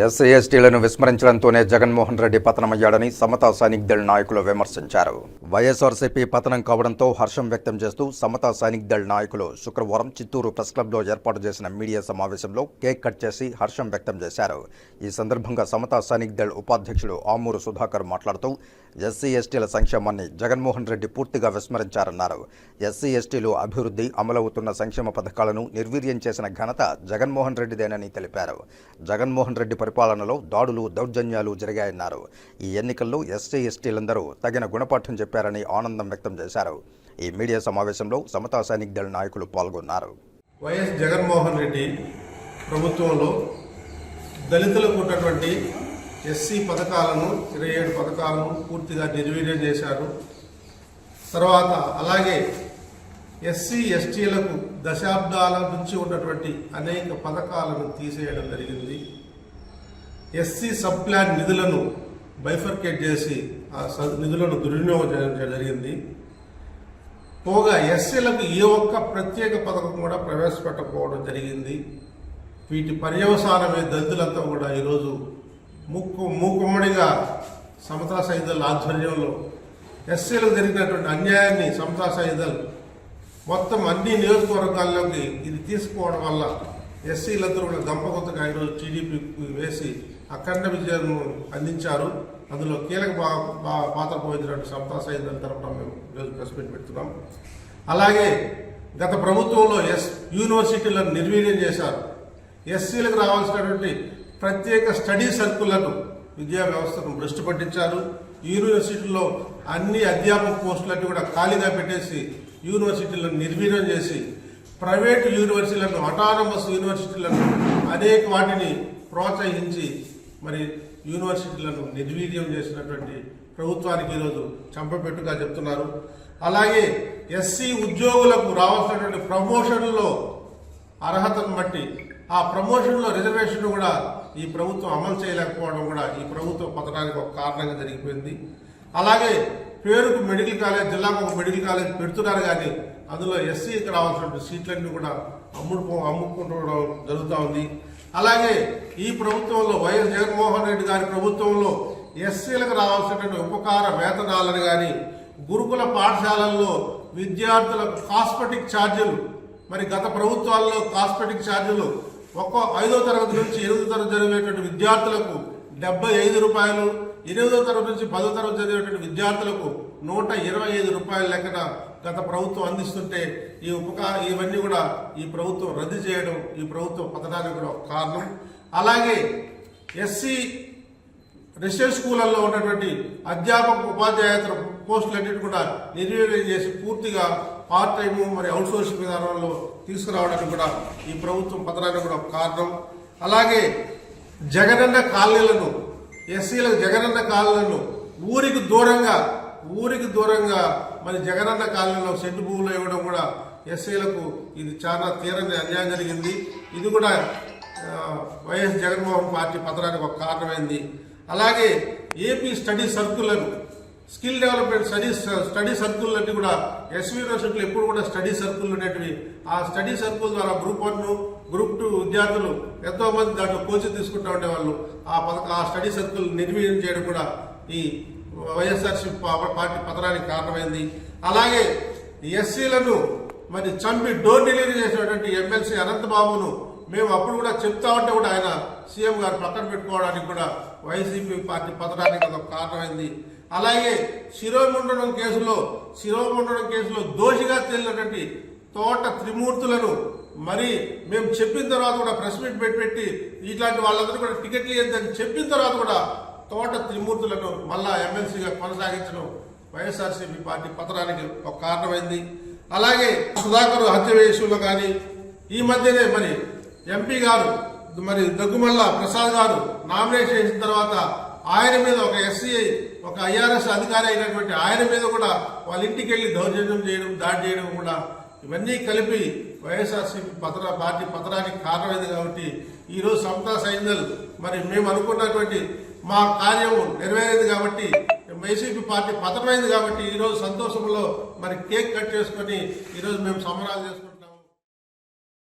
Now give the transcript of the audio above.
SC ఎస్టీలను విస్మరించడంతోనే జగన్మోహన్ రెడ్డి పతనమయ్యాడని సమతా సైనిక్ దళ్ నాయకులు విమర్శించారు. వైఎస్ఆర్సీపీ పతనం కావడంతో హర్షం వ్యక్తం చేస్తూ సమతా సైనిక్ దళ్ నాయకులు శుక్రవారం చిత్తూరు ప్రెస్ క్లబ్లో ఏర్పాటు చేసిన మీడియా సమావేశంలో కేక్ కట్ చేసి హర్షం వ్యక్తం చేశారు. ఈ సందర్భంగా సమతా సైనిక్ దళ్ ఉపాధ్యక్షుడు ఆమూరు సుధాకర్ మాట్లాడుతూ ఎస్సీ ఎస్టీల సంక్షేమాన్ని జగన్మోహన్ రెడ్డి పూర్తిగా విస్మరించారన్నారు. ఎస్సీ ఎస్టీలు అభివృద్ధి అమలవుతున్న సంక్షేమ పథకాలను నిర్వీర్యం చేసిన ఘనత జగన్మోహన్ రెడ్డిదేనని తెలిపారు. జగన్మోహన్ రెడ్డి పరిపాలనలో దాడులు దౌర్జన్యాలు జరిగాయన్నారు. ఈ ఎన్నికల్లో ఎస్సీ ఎస్టీలందరూ తగిన గుణపాఠం చెప్పారని ఆనందం వ్యక్తం చేశారు. ఈ మీడియా సమావేశంలో సమతా సైనిక్ దళ నాయకులు పాల్గొన్నారు. వైఎస్ జగన్మోహన్ రెడ్డి ప్రభుత్వంలో దళితులకు ఉన్నటువంటి ఎస్సీ పథకాలను ఇరవై ఏడు పథకాలను పూర్తిగా నిర్వీర్యం చేశారు. తర్వాత అలాగే ఎస్సీ ఎస్టీలకు దశాబ్దాల నుంచి ఉన్నటువంటి అనేక పథకాలను తీసేయడం జరిగింది. ఎస్సీ సబ్ ప్లాన్ నిధులను బైఫర్కేట్ చేసి ఆ నిధులను దుర్వినియోగం చేయడం జరిగింది. పోగా ఎస్సీలకు ఏ ఒక్క ప్రత్యేక పథకం కూడా ప్రవేశపెట్టకపోవడం జరిగింది. వీటి పర్యవసానమే దళితులంతా కూడా ఈరోజు ముక్కు మూకుమ్మడిగా సమతా సైదల్ ఆధ్వర్యంలో ఎస్సీలకు జరిగినటువంటి అన్యాయాన్ని సమతా సైదల్ మొత్తం అన్ని నియోజకవర్గాల్లోకి ఇది తీసుకోవడం వల్ల ఎస్సీలందరూ కూడా గంపగొంతగా ఈరోజు టీడీపీ వేసి అఖండ విజయాలను అందించారు. అందులో కీలక పాత్ర పోయినటువంటి సమతా సైదల్ తరపున మేము ఈరోజు ప్రెస్ మీట్ పెడుతున్నాం. అలాగే గత ప్రభుత్వంలో ఎస్ యూనివర్సిటీలను నిర్వీర్యం చేశారు. ఎస్సీలకు రావాల్సినటువంటి ప్రత్యేక స్టడీ సర్కులను విద్యా వ్యవస్థను దృష్టి పట్టించారు. యూనివర్సిటీల్లో అన్ని అధ్యాపక పోస్టులన్నీ కూడా ఖాళీగా పెట్టేసి యూనివర్సిటీలను నిర్వీర్యం చేసి ప్రైవేటు యూనివర్సిటీలను అటానమస్ యూనివర్సిటీలను అనేక వాటిని ప్రోత్సహించి మరి యూనివర్సిటీలను నిర్వీర్యం చేసినటువంటి ప్రభుత్వానికి ఈరోజు చంపపెట్టుగా చెప్తున్నారు. అలాగే ఎస్సీ ఉద్యోగులకు రావాల్సినటువంటి ప్రమోషన్లో అర్హతను బట్టి ఆ ప్రమోషన్లో రిజర్వేషన్ కూడా ఈ ప్రభుత్వం అమలు చేయలేకపోవడం కూడా ఈ ప్రభుత్వ పతనానికి ఒక కారణంగా జరిగిపోయింది. అలాగే పేరుకు మెడికల్ కాలేజ్ జిల్లాకు ఒక మెడికల్ కాలేజ్ పెడుతున్నారు కానీ అందులో ఎస్సీకి రావాల్సినటువంటి సీట్లన్నీ కూడా అమ్ముడు అమ్ముకుంటూ జరుగుతూ ఉంది. అలాగే ఈ ప్రభుత్వంలో వైఎస్ జగన్మోహన్ రెడ్డి గారి ప్రభుత్వంలో ఎస్సీలకు రావాల్సినటువంటి ఉపకార వేతనాలను కానీ గురుకుల పాఠశాలల్లో విద్యార్థులకు కాస్మెటిక్ ఛార్జీలు మరి గత ప్రభుత్వాల్లో కాస్మెటిక్ ఛార్జీలు ఒక్కో ఐదో తరగతి నుంచి ఎనిమిదో తరగతి చదివేటువంటి విద్యార్థులకు డెబ్బై ఐదు రూపాయలు ఎనిమిదో తరగతి నుంచి పదో తరగతి చదివేటువంటి విద్యార్థులకు నూట ఇరవై ఐదు రూపాయల లెక్కన గత ప్రభుత్వం అందిస్తుంటే ఈ ఉపకార ఇవన్నీ కూడా ఈ ప్రభుత్వం రద్దు చేయడం ఈ ప్రభుత్వం పతనానికి కూడా కారణం. అలాగే ఎస్సీ రెసిడెన్స్ స్కూళ్ళల్లో ఉన్నటువంటి అధ్యాపక ఉపాధ్యాయేతర పోస్టులన్నిటి కూడా నిర్వీర్యం చేసి పూర్తిగా పార్ట్ టైం మరి అవుట్ సోర్సింగ్ విధానంలో తీసుకురావడానికి కూడా ఈ ప్రభుత్వం పతనానికి కూడా కారణం. అలాగే జగనన్న కాలనీలను ఎస్సీలకు జగనన్న కాలనీలను ఊరికి దూరంగా ఊరికి దూరంగా మరి జగనన్న కాలనీలో సెంటు భూములు ఇవ్వడం కూడా ఎస్సీలకు ఇది చాలా తీరని అన్యాయం జరిగింది. ఇది కూడా వైఎస్ జగన్మోహన్ పార్టీ పత్రానికి ఒక కారణమైంది. అలాగే AP study సర్కులను skill development study study circle అన్ని కూడా ఎస్వి యూనివర్సిటీలు ఎప్పుడు కూడా స్టడీ సర్కుల్ ఉండేటివి. ఆ స్టడీ సర్కుల్ ద్వారా గ్రూప్ వన్ గ్రూప్ టూ విద్యార్థులు ఎంతోమంది దాంట్లో కోచింగ్ తీసుకుంటూ ఉండేవాళ్ళు. ఆ పథక ఆ స్టడీ సర్కుల్ నిర్వీర్యం చేయడం కూడా ఈ వైఎస్ఆర్సీపీ పార్టీ పతనానికి కారణమైంది. అలాగే ఎస్సీలను మరి చంపి డోర్ డెలివరీ చేసినటువంటి ఎమ్మెల్సీ అనంతబాబును మేము అప్పుడు కూడా చెప్తా ఉంటే కూడా ఆయన సీఎం గారు పక్కన పెట్టుకోవడానికి కూడా వైసీపీ పార్టీ పతనానికి అదొక కారణమైంది. అలాగే శిరోముండనం కేసులో శిరోముండనం కేసులో దోషిగా తేలినటువంటి తోట త్రిమూర్తులను మరి మేము చెప్పిన తర్వాత కూడా ప్రెస్ మీట్ పెట్టి పెట్టి ఇట్లాంటి వాళ్ళందరూ కూడా టికెట్లు ఇవ్వద్దని చెప్పిన తర్వాత కూడా తోట త్రిమూర్తులను మళ్ళా ఎమ్మెల్సీగా కొనసాగించడం వైఎస్ఆర్సీపీ పార్టీ పతనానికి ఒక కారణమైంది. అలాగే సుధాకర్ హత్య విషయంలో కానీ ఈ మధ్యనే మరి ఎంపీ గారు మరి దగ్గుమల్ల ప్రసాద్ గారు నామినేషన్ చేసిన తర్వాత ఆయన మీద ఒక ఎస్సీఐ ఒక ఐఆర్ఎస్ అధికారి అయినటువంటి ఆయన మీద కూడా వాళ్ళ ఇంటికి వెళ్ళి దౌర్జన్యం చేయడం దాడి చేయడం కూడా ఇవన్నీ కలిపి వైఎస్ఆర్సీపీ పత్ర పార్టీ పత్రానికి కారణమైంది కాబట్టి ఈరోజు సమతా సైన్యల్ మరి మేము అనుకున్నటువంటి మా కార్యం నెరవేరేది కాబట్టి వైసీపీ పార్టీ పతనమైంది కాబట్టి ఈరోజు సంతోషంలో మరి కేక్ కట్ చేసుకొని ఈరోజు మేము సంబరాలు చేసుకుంటాం